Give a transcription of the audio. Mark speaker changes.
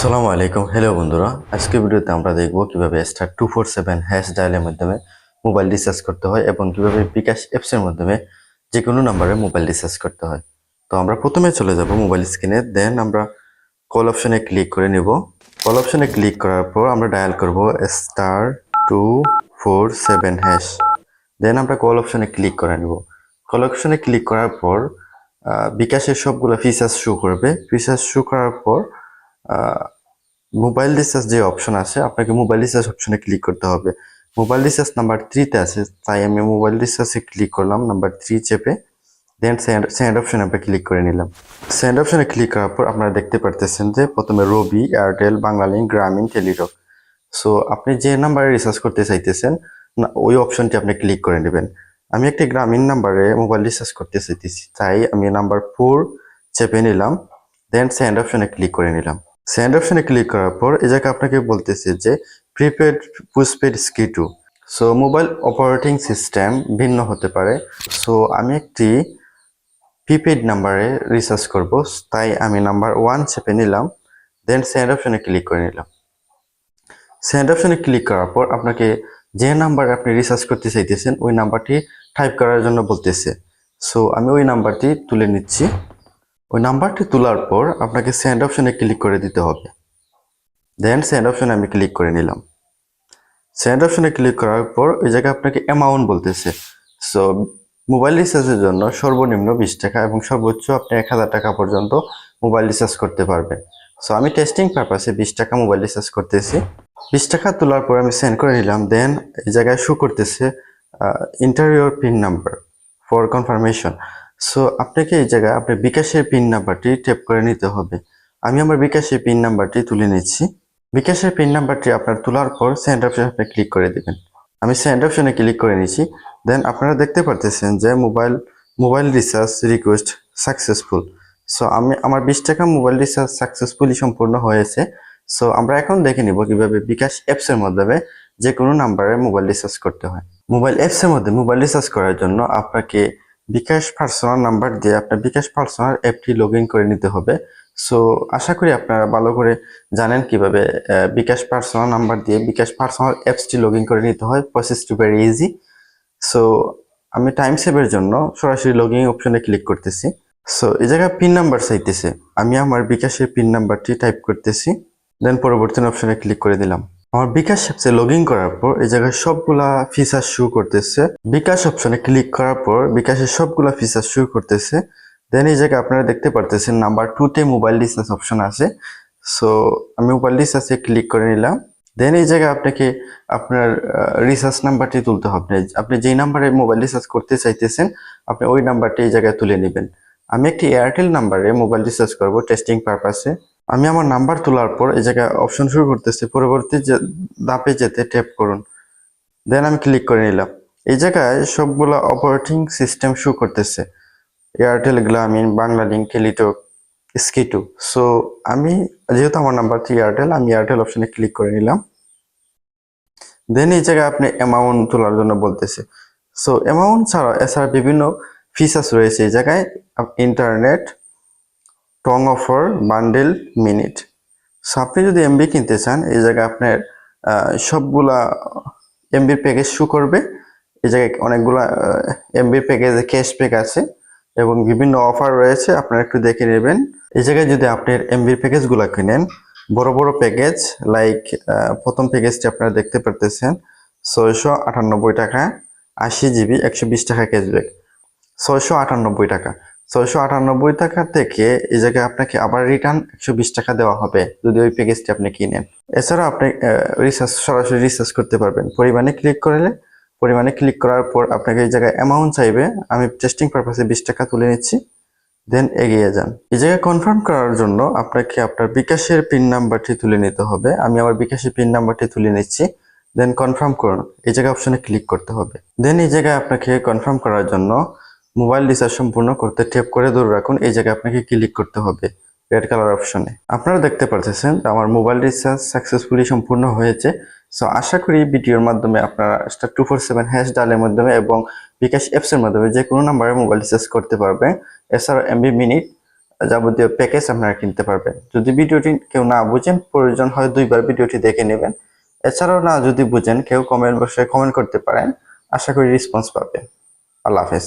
Speaker 1: আসসালামু আলাইকুম। হ্যালো বন্ধুরা, আজকে ভিডিওতে আমরা দেখব কীভাবে star two four seven hash ডায়ালের মাধ্যমে মোবাইল রিচার্জ করতে হয় এবং কীভাবে বিকাশ অ্যাপসের মাধ্যমে যে কোনো নাম্বারে মোবাইল রিচার্জ করতে হয়। তো আমরা প্রথমে চলে যাব মোবাইল স্ক্রিনে দেন আমরা কল অপশনে ক্লিক করে নিব। কল অপশনে ক্লিক করার পর আমরা ডায়াল করব star two four seven hash then আমরা কল অপশনে ক্লিক করে নিব। কল অপশনে ক্লিক করার পর বিকাশের সবগুলো ফিচার্স শো করবে। ফিচার্স শো করার পর মোবাইল রিচার্জ যে অপশন আছে, আপনাকে মোবাইল রিচার্জ অপশনে ক্লিক করতে হবে। মোবাইল রিচার্জ নাম্বার থ্রিতে আছে, তাই আমি মোবাইল রিচার্জে ক্লিক করলাম নাম্বার থ্রি চেপে দেন সেন্ড সেন্ড অপশনে আমরা ক্লিক করে নিলাম। সেন্ড অপশনে ক্লিক করার পর আপনারা দেখতে পারতেছেন যে প্রথমে রবি এয়ারটেল বাংলালিংক গ্রামীণ টেলিটক সো আপনি যে নাম্বারে রিচার্জ করতে চাইতেছেন ওই অপশনটি আপনি ক্লিক করে নেবেন। আমি একটি গ্রামীণ নাম্বারে মোবাইল রিচার্জ করতে চাইতেছি, তাই আমি নাম্বার ফোর চেপে নিলাম দেন সেন্ড অপশনে ক্লিক করে নিলাম। সেন্ড অপশনে ক্লিক করার পর এই জায়গায় আপনাকে বলতেছে যে প্রিপেড পোস্টপেড স্কি টু সো মোবাইল অপারেটিং সিস্টেম ভিন্ন হতে পারে। সো আমি একটি প্রিপেড নাম্বারে রিচার্জ করব। তাই আমি নাম্বার ওয়ান চেপে নিলাম। দেন সেন্ড অপশনে ক্লিক করে নিলাম। সেন্ড অপশনে ক্লিক করার পর আপনাকে যে নাম্বারে আপনি রিচার্জ করতে চাইতেছেন, ওই নাম্বারটি টাইপ করার জন্য বলতেছে। সো আমি ওই নাম্বারটি তুলে নিচ্ছি। ওই নাম্বারটি তোলার পর আপনাকে সেন্ড অপশনে ক্লিক করে দিতে হবে। দেন সেন্ড অপশনে আমি ক্লিক করে নিলাম। সেন্ড অপশনে ক্লিক করার পর ওই জায়গায় আপনাকে অ্যামাউন্ট বলতেছে। সো মোবাইল রিচার্জের জন্য সর্বনিম্ন বিশ টাকা এবং সর্বোচ্চ আপনি এক হাজার টাকা পর্যন্ত মোবাইল রিচার্জ করতে পারবেন। সো আমি টেস্টিং পারপাসে বিশ টাকা মোবাইল রিচার্জ করতেছি। বিশ টাকা তোলার পর আমি সেন্ড করে নিলাম। দেন এই জায়গায় শো করতেছে ইন্টারভিউর pin number for confirmation so আপনাকে এই জায়গায় আপনার বিকাশের পিন নাম্বারটি টেপ করে নিতে হবে। আমি আমার বিকাশের পিন নাম্বারটি তুলে নিচ্ছি। বিকাশের পিন নাম্বারটি আপনার তোলার পর সেন্ড অপশনে আপনি ক্লিক করে দেবেন। আমি সেন্ড অপশনে ক্লিক করে নিচ্ছি দেন আপনারা দেখতে পারতেছেন যে mobile mobile recharge request successful so আমি, আমার বিশ টাকা মোবাইল রিচার্জ সাকসেসফুলি সম্পূর্ণ হয়েছে। সো আমরা এখন দেখে নিব কীভাবে বিকাশ অ্যাপসের মাধ্যমে যে কোনো নাম্বারে মোবাইল রিচার্জ করতে হয়। মোবাইল অ্যাপসের মধ্যে মোবাইল রিচার্জ করার জন্য আপনাকে বিকাশ পার্সোনাল নাম্বার দিয়ে আপনার বিকাশ পার্সোনাল অ্যাপটি লগ করে নিতে হবে। সো আশা করি আপনারা ভালো করে জানেন কীভাবে বিকাশ পার্সোনাল নাম্বার দিয়ে বিকাশ পার্সোনাল অ্যাপসটি লগ করে নিতে হয়। Process to very easy so আমি টাইম সেভের জন্য সরাসরি লগ ইন অপশনে ক্লিক করতেছি। সো এই জায়গায় পিন নাম্বার চাইতেছে। আমি আমার বিকাশের পিন নাম্বারটি টাইপ করতেছি। দেন পরবর্তী অপশনে ক্লিক করে দিলাম। আমার বিকাশ অ্যাপসে লগ ইন করার পর এই জায়গায় সবগুলা ফিচার শো করতেছে। বিকাশ অপশনে ক্লিক করার পর বিকাশের সবগুলা ফিচার শো করতেছে। দেন এই জায়গায় আপনারা দেখতে পারতেছেন নাম্বার টুতে মোবাইল রিচার্জ অপশন আছে। সো আমি মোবাইল রিচার্জে ক্লিক করে নিলাম। দেন এই জায়গায় আপনাকে আপনার রিচার্জ নাম্বারটি তুলতে হবে। আপনি যেই নাম্বারে মোবাইল রিচার্জ করতে চাইতেছেন, আপনি ওই নাম্বারটি এই জায়গায় তুলে নেবেন। আমি একটি এয়ারটেল নাম্বারে মোবাইল রিচার্জ করব টেস্টিং পারপাসে আমি আমার নাম্বার তোলার পর এই জায়গায় অপশন শুরু করতেছি। পরবর্তী যে ধাপে যেতে ট্যাপ করুন। দেন আমি ক্লিক করে নিলাম। এই জায়গায় সবগুলো অপারেটিং সিস্টেম শো করতেছে। এয়ারটেল গ্রামীণ বাংলালিংক টেলিটক স্কিটু সো আমি যেহেতু আমার নাম্বার থ্রি এয়ারটেল আমি এয়ারটেল অপশনে ক্লিক করে নিলাম। দেন এই জায়গায় আপনি অ্যামাউন্ট তোলার জন্য বলতেছে। সো অ্যামাউন্ট ছাড়া এছাড়া বিভিন্ন ফিচার্স রয়েছে। এই জায়গায় ইন্টারনেট টং অফার বান্ডেল মিনিট সো আপনি যদি এমবি কিনতে চান, এই জায়গায় আপনার সবগুলা এমবির প্যাকেজ শু করবে। এই জায়গায় অনেকগুলা এমবির প্যাকেজে ক্যাশব্যাক আছে এবং বিভিন্ন অফার রয়েছে, আপনারা একটু দেখে নেবেন। এই জায়গায় যদি আপনি এমবির প্যাকেজগুলো কিনেন, বড় বড় প্যাকেজ লাইক প্রথম প্যাকেজটি আপনারা দেখতে পারতেছেন, ছয়শো আটানব্বই টাকা, আশি জিবি একশো বিশ টাকা ক্যাশব্যাক ছয়শো আটানব্বই টাকা। ছয়শো আটানব্বই টাকা থেকে এই জায়গায় আপনাকে আবার রিটার্ন একশো বিশ টাকা দেওয়া হবে যদি ওই প্যাকেজটি আপনি কিনেন। এছাড়া আপনি রিচার্জ সরাসরি রিচার্জ করতে পারবেন। পরিমাণে ক্লিক করলে, পরিমাণে ক্লিক করার পর আপনাকে এই জায়গায় অ্যামাউন্ট চাইবে। আমি টেস্টিং পারপাসে বিশ টাকা তুলে নিচ্ছি। দেন এগিয়ে যান। এই জায়গায় কনফার্ম করার জন্য আপনাকে আপনার বিকাশের পিন নাম্বারটি তুলে নিতে হবে। আমি আমার বিকাশের পিন নাম্বারটি তুলে নিচ্ছি। দেন কনফার্ম করুন। এই জায়গায় অপশনে ক্লিক করতে হবে। দেন এই জায়গায় আপনাকে কনফার্ম করার জন্য মোবাইল রিচার্জ সম্পূর্ণ করতে ট্যাপ করে ধরে রাখুন, এই জায়গায় আপনাকে ক্লিক করতে হবে রেড কালার অপশনে আপনারা দেখতে পারতেছেন আমার মোবাইল রিচার্জ সাকসেসফুলি সম্পূর্ণ হয়েছে। সো আশা করি ভিডিওর মাধ্যমে আপনারা star two four seven hash ডালের মাধ্যমে এবং বিকাশ অ্যাপসের মাধ্যমে যে কোনো নাম্বারে মোবাইল রিচার্জ করতে পারবেন। এছাড়া এমবি মিনিট যাবতীয় প্যাকেজ আপনারা কিনতে পারবেন। যদি ভিডিওটি কেউ না বুঝেন, প্রয়োজন হয় দুইবার ভিডিওটি দেখে নেবেন। এছাড়াও না যদি বুঝেন, কেউ কমেন্ট বক্সে কমেন্ট করতে পারেন। আশা করি রেসপন্স পাবেন। আল্লাহ হাফেজ।